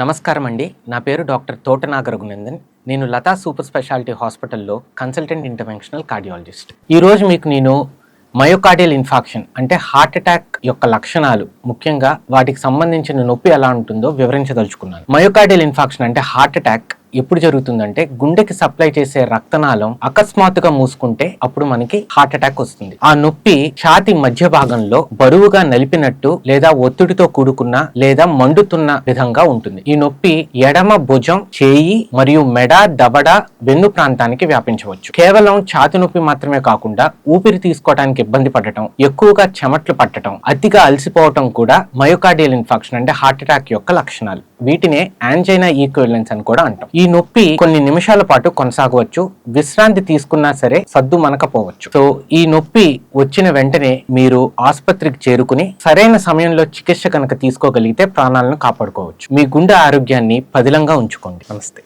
నమస్కారం అండి నా పేరు డాక్టర్ తోటనాగ రఘునందన్ నేను లతా సూపర్ స్పెషాలిటీ హాస్పిటల్లో కన్సల్టెంట్ ఇంటర్వెన్షనల్ కార్డియాలజిస్ట్. ఈరోజు మీకు నేను మయోకార్డియల్ ఇన్ఫాక్షన్ అంటే హార్ట్ అటాక్ యొక్క లక్షణాలు ముఖ్యంగా వాటికి సంబంధించిన నొప్పి ఎలా ఉంటుందో వివరించదలుచుకున్నాను. మయోకార్డియల్ ఇన్ఫాక్షన్ అంటే హార్ట్ అటాక్ ఎప్పుడు జరుగుతుందంటే గుండెకి సప్లై చేసే రక్తనాళం అకస్మాత్తుగా మూసుకుంటే అప్పుడు మనకి హార్ట్ అటాక్ వస్తుంది. ఆ నొప్పి ఛాతి మధ్య భాగంలో బరువుగా నలిపినట్టు లేదా ఒత్తిడితో కూడుకున్న లేదా మండుతున్న విధంగా ఉంటుంది. ఈ నొప్పి ఎడమ భుజం చేయి మరియు మెడ దవడ వెన్ను ప్రాంతానికి వ్యాపించవచ్చు. కేవలం ఛాతి నొప్పి మాత్రమే కాకుండా ఊపిరి తీసుకోవడానికి ఇబ్బంది పడటం ఎక్కువగా చెమట్లు పట్టడం అతిగా అలసిపోవటం కూడా మయోకార్డియల్ ఇన్ఫాక్షన్ అంటే హార్ట్ అటాక్ యొక్క లక్షణాలు. వీటినే యాంజైనా ఈక్వెలెన్స్ అని కూడా అంటాం. ఈ నొప్పి కొన్ని నిమిషాల పాటు కొనసాగవచ్చు. విశ్రాంతి తీసుకున్నా సరే సద్దు మనకపోవచ్చు. సో ఈ నొప్పి వచ్చిన వెంటనే మీరు ఆసుపత్రికి చేరుకుని సరైన సమయంలో చికిత్స కనుక తీసుకోగలిగితే ప్రాణాలను కాపాడుకోవచ్చు. మీ గుండె ఆరోగ్యాన్ని పదిలంగా ఉంచుకోండి. నమస్తే.